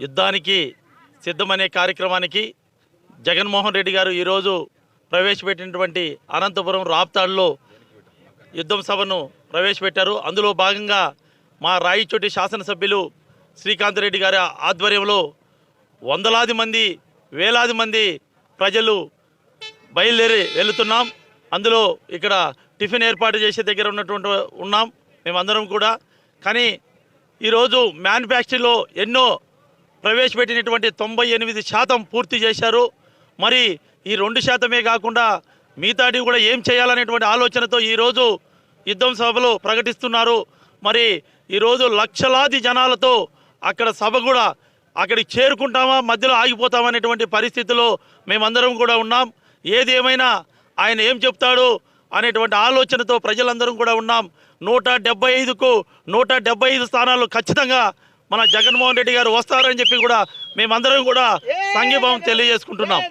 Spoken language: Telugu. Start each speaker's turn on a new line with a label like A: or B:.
A: యుద్ధానికి సిద్ధమనే కార్యక్రమానికి జగన్మోహన్ రెడ్డి గారు ఈరోజు ప్రవేశపెట్టినటువంటి అనంతపురం రాప్తాడులో యుద్ధం సభను ప్రవేశపెట్టారు. అందులో భాగంగా మా రాయిచోటి శాసనసభ్యులు శ్రీకాంత్ రెడ్డి గారి ఆధ్వర్యంలో వందలాది మంది వేలాది మంది ప్రజలు బయలుదేరి వెళుతున్నాం. అందులో ఇక్కడ టిఫిన్ ఏర్పాటు చేసే దగ్గర ఉన్నటువంటి ఉన్నాం. మేమందరం కూడా. కానీ ఈరోజు మ్యానుఫ్యాక్చరీలో ఎన్నో ప్రవేశపెట్టినటువంటి తొంభై ఎనిమిది శాతం పూర్తి చేశారు. మరి ఈ రెండు శాతమే కాకుండా మిగతాటి కూడా ఏం చేయాలనేటువంటి ఆలోచనతో ఈరోజు యుద్ధం సభలో ప్రకటిస్తున్నారు. మరి ఈరోజు లక్షలాది జనాలతో అక్కడ సభ కూడా అక్కడికి చేరుకుంటామా మధ్యలో ఆగిపోతామనేటువంటి పరిస్థితిలో మేమందరం కూడా ఉన్నాం. ఏది ఏమైనా ఆయన ఏం చెప్తాడు అనేటువంటి ఆలోచనతో ప్రజలందరం కూడా ఉన్నాం. నూట డెబ్బై ఐదుకు నూట డెబ్బై ఐదు స్థానాలు ఖచ్చితంగా మన జగన్మోహన్ రెడ్డి గారు వస్తారని చెప్పి కూడా మేమందరం కూడా సంఘీభావం తెలియజేసుకుంటున్నాం.